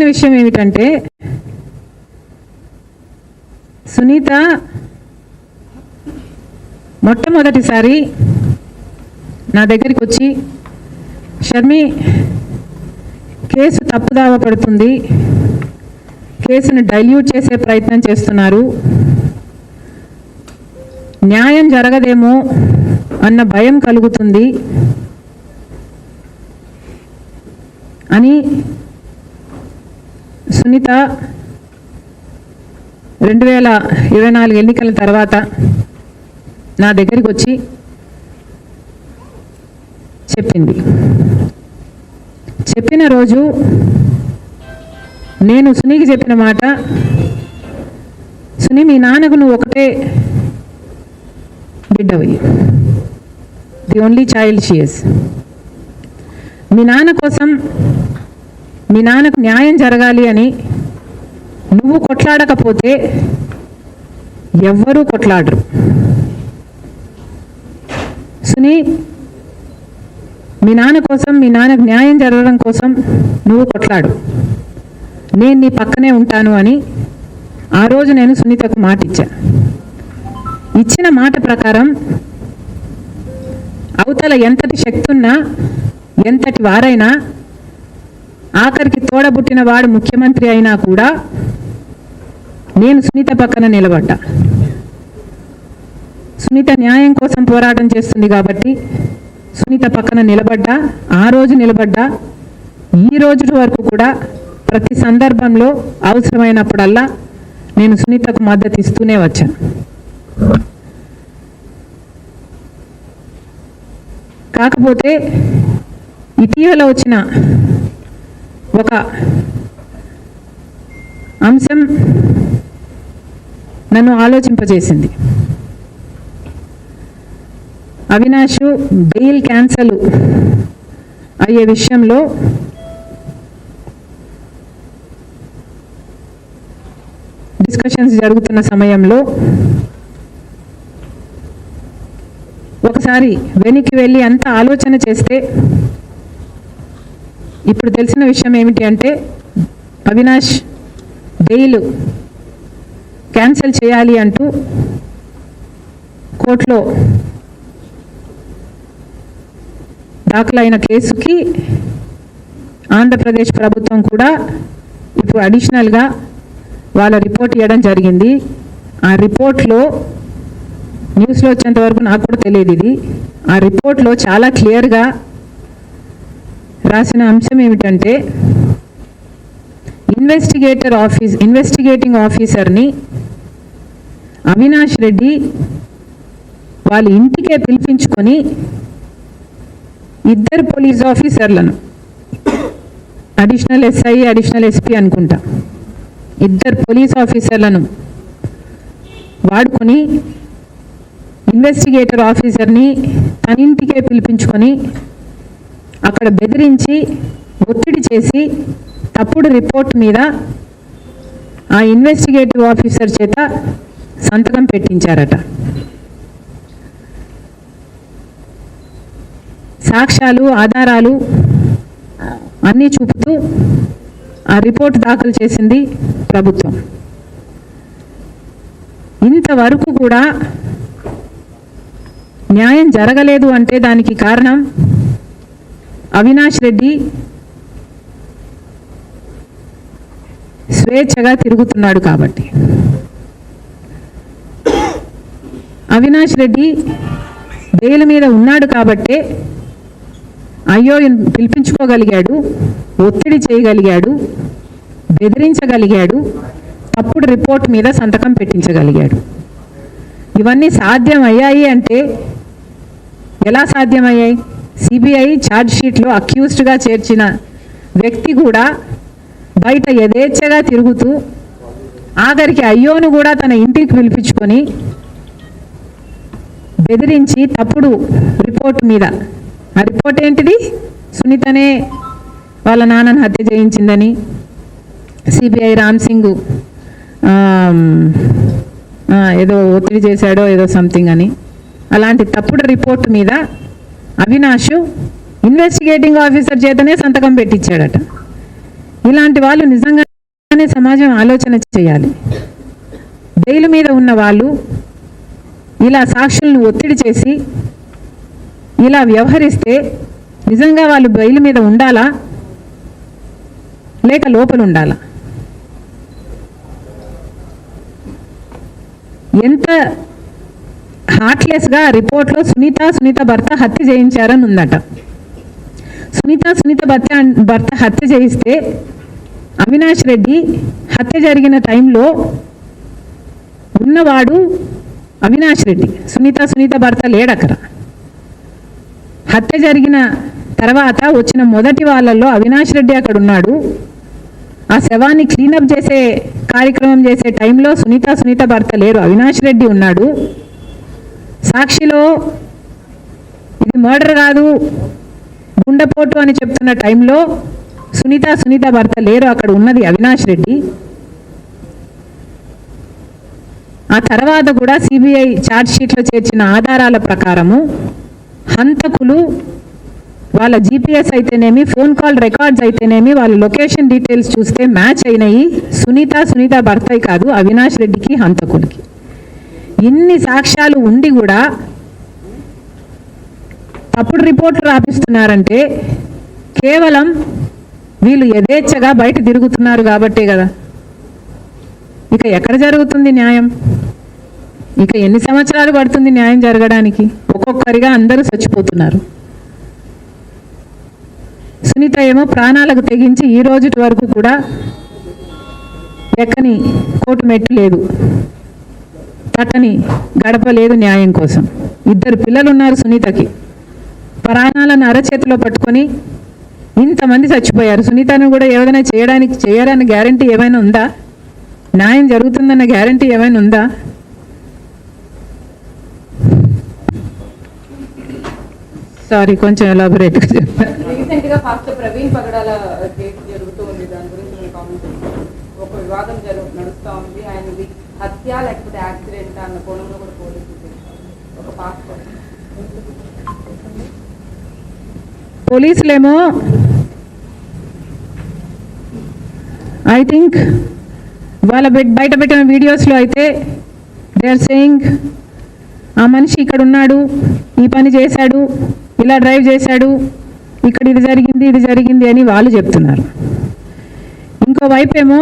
తెలిసిన విషయం ఏమిటంటే సునీత మొట్టమొదటిసారి నా దగ్గరికి వచ్చి షర్మి కేసు తప్పుదావ పడుతుంది. కేసును డైల్యూట్ చేసే ప్రయత్నం చేస్తున్నారు. న్యాయం జరగదేమో అన్న భయం కలుగుతుంది అని సునీత రెండు వేల ఇరవై నాలుగు ఎన్నికల తర్వాత నా దగ్గరికి వచ్చి చెప్పింది. చెప్పిన రోజు నేను సునీకి చెప్పిన మాట సునీ మీ నాన్నకు నువ్వు ఒకటే బిడ్డవి ది ఓన్లీ చైల్డ్ షియస్ మీ నాన్న కోసం మీ నాన్నకు న్యాయం జరగాలి అని నువ్వు కొట్లాడకపోతే ఎవ్వరూ కొట్లాడరు. సునీ మీ నాన్న కోసం మీ నాన్నకు న్యాయం జరగడం కోసం నువ్వు కొట్లాడు. నేను నీ పక్కనే ఉంటాను అని ఆ రోజు నేను సునీతకు మాట ఇచ్చా ఇచ్చిన మాట ప్రకారం అవతల ఎంతటి శక్తి ఉన్నా ఎంతటి వారైనా ఆఖరికి తోడబుట్టిన వాడు ముఖ్యమంత్రి అయినా కూడా నేను సునీత పక్కన నిలబడ్డా. సునీత న్యాయం కోసం పోరాటం చేస్తుంది కాబట్టి సునీత పక్కన నిలబడ్డా ఆ రోజు నిలబడ్డా ఈ రోజు వరకు కూడా ప్రతి సందర్భంలో అవసరమైనప్పుడల్లా నేను సునీతకు మద్దతు ఇస్తూనే వచ్చాను. కాకపోతే ఇటీవల వచ్చిన ఒక అంశం నన్ను ఆలోచింపజేసింది. అవినాష్ బెయిల్ క్యాన్సల్ అయ్యే విషయంలో డిస్కషన్స్ జరుగుతున్న సమయంలో ఒకసారి వెనక్కి వెళ్ళి అంత ఆలోచన చేస్తే ఇప్పుడు తెలిసిన విషయం ఏమిటి అంటే అవినాష్ బెయిల్ క్యాన్సిల్ చేయాలి అంటూ కోర్టులో దాఖలైన కేసుకి ఆంధ్రప్రదేశ్ ప్రభుత్వం కూడా ఇప్పుడు అడిషనల్గా వాళ్ళ రిపోర్ట్ ఇవ్వడం జరిగింది. ఆ రిపోర్ట్లో న్యూస్లో వచ్చేంత వరకు నాకు కూడా తెలియదు ఇది. ఆ రిపోర్ట్లో చాలా క్లియర్గా రాసిన అంశం ఏమిటంటే ఇన్వెస్టిగేటర్ ఆఫీస్ ఇన్వెస్టిగేటింగ్ ఆఫీసర్ని అవినాష్ రెడ్డి వాళ్ళ ఇంటికే పిలిపించుకొని ఇద్దరు పోలీస్ ఆఫీసర్లను అడిషనల్ ఎస్ఐ అడిషనల్ ఎస్పీ అనుకుంటా ఇద్దరు పోలీస్ ఆఫీసర్లను వాడుకొని ఇన్వెస్టిగేటర్ ఆఫీసర్ని తన ఇంటికే పిలిపించుకొని అక్కడ బెదిరించి ఒత్తిడి చేసి తప్పుడు రిపోర్ట్ మీద ఆ ఇన్వెస్టిగేటివ్ ఆఫీసర్ చేత సంతకం పెట్టించారట. సాక్ష్యాలు ఆధారాలు అన్నీ చూపుతూ ఆ రిపోర్ట్ దాఖలు చేసింది ప్రభుత్వం. ఇంతవరకు కూడా న్యాయం జరగలేదు అంటే దానికి కారణం అవినాష్ రెడ్డి స్వేచ్ఛగా తిరుగుతున్నాడు కాబట్టి. అవినాష్ రెడ్డి బెయిల్ మీద ఉన్నాడు కాబట్టే అయ్యో పిలిపించుకోగలిగాడు ఒత్తిడి చేయగలిగాడు బెదిరించగలిగాడు తప్పుడు రిపోర్ట్ మీద సంతకం పెట్టించగలిగాడు. ఇవన్నీ సాధ్యం అయ్యాయి అంటే ఎలా సాధ్యమయ్యాయి? సిబిఐ ఛార్జ్షీట్లో అక్యూస్డ్గా చేర్చిన వ్యక్తి కూడా బయట యథేచ్ఛగా తిరుగుతూ ఆఖరికి అయ్యోను కూడా తన ఇంటికి పిలిపించుకొని బెదిరించి తప్పుడు రిపోర్ట్ మీద. ఆ రిపోర్ట్ ఏంటిది? సునీతనే వాళ్ళ నాన్నను హత్య చేయించిందని సిబిఐ రామ్ సింగ్ ఏదో ఒత్తిడి చేశాడో ఏదో సంథింగ్ అని. అలాంటి తప్పుడు రిపోర్ట్ మీద అవినాష్ ఇన్వెస్టిగేటింగ్ ఆఫీసర్ చేతనే సంతకం పెట్టించాడట ఇలాంటి వాళ్ళు నిజంగానే సమాజం ఆలోచన చేయాలి. బెయిల్ మీద ఉన్న వాళ్ళు ఇలా సాక్షులను ఒత్తిడి చేసి ఇలా వ్యవహరిస్తే నిజంగా వాళ్ళు బెయిల్ మీద ఉండాలా? లేక లోపల ఉండాలా? ఎంత హార్ట్లెస్గా రిపోర్ట్లో సునీత సునీత భర్త హత్య చేయించారని ఉందట సునీత సునీత భర్త భర్త హత్య చేయిస్తే అవినాష్ రెడ్డి హత్య జరిగిన టైంలో ఉన్నవాడు అవినాష్ రెడ్డి. సునీత సునీత భర్త లేడక్కడ. హత్య జరిగిన తర్వాత వచ్చిన మొదటి వాళ్ళల్లో అవినాష్ రెడ్డి అక్కడ ఉన్నాడు ఆ శవాన్ని క్లీనప్ చేసే కార్యక్రమం చేసే టైంలో సునీత సునీత భర్త లేరు. అవినాష్ రెడ్డి ఉన్నాడు. సాక్షిలో ఇది మర్డర్ కాదు గుండెపోటు అని చెప్తున్న టైంలో సునీత సునీత భర్త లేరు అక్కడ ఉన్నది అవినాష్ రెడ్డి. ఆ తర్వాత కూడా సిబిఐ ఛార్జ్షీట్లో చేర్చిన ఆధారాల ప్రకారము హంతకులు వాళ్ళ జీపీఎస్ అయితేనేమి ఫోన్ కాల్ రికార్డ్స్ అయితేనేమి వాళ్ళ లొకేషన్ డీటెయిల్స్ చూస్తే మ్యాచ్ అయినాయి. సునీత సునీత భర్తయి కాదు అవినాష్ రెడ్డికి హంతకులకి. ఇన్ని సాక్ష్యాలు ఉండి కూడా తప్పుడు రిపోర్ట్లు రాపిస్తున్నారంటే కేవలం వీళ్ళు యథేచ్ఛగా బయట తిరుగుతున్నారు కాబట్టే కదా. ఇక ఎక్కడ జరుగుతుంది న్యాయం? ఇక ఎన్ని సంవత్సరాలు పడుతుంది న్యాయం జరగడానికి? ఒక్కొక్కరిగా అందరూ చచ్చిపోతున్నారు. సునీత ఏమో ప్రాణాలకు తెగించి ఈ రోజు వరకు కూడా ఎక్కని కోర్టు మెట్టు లేదు. అతని గడపలేదు న్యాయం కోసం. ఇద్దరు పిల్లలు ఉన్నారు సునీతకి. ప్రాణాలను అరచేతిలో పట్టుకొని ఇంతమంది చచ్చిపోయారు. సునీతను కూడా ఏదైనా చేయడానికి చేయడానికి గ్యారంటీ ఏమైనా ఉందా? న్యాయం జరుగుతుందన్న గ్యారంటీ ఏమైనా ఉందా? సారీ కొంచెం ఎలాబొరేట్గా చెప్పారు ప్రవీణ్ పగడాల జరుగుతూ ఉంది. దాని గురించి ఒక వివాదం ఉంది. హత్య లేకపోతే యాక్సిడెంట్ అన్న కోణంలో కూడా పోలీసులు ఒక పాస్పోర్ట్ పోలీసులేమో ఐ థింక్ వాళ్ళ బెడ్ బయట పెట్టిన వీడియోస్లో అయితే దే ఆర్ సేయింగ్ ఆ మనిషి ఇక్కడ ఉన్నాడు ఈ పని చేశాడు ఇలా డ్రైవ్ చేశాడు ఇక్కడ ఇది జరిగింది ఇది జరిగింది అని వాళ్ళు చెప్తున్నారు. ఇంకో వైపు ఏమో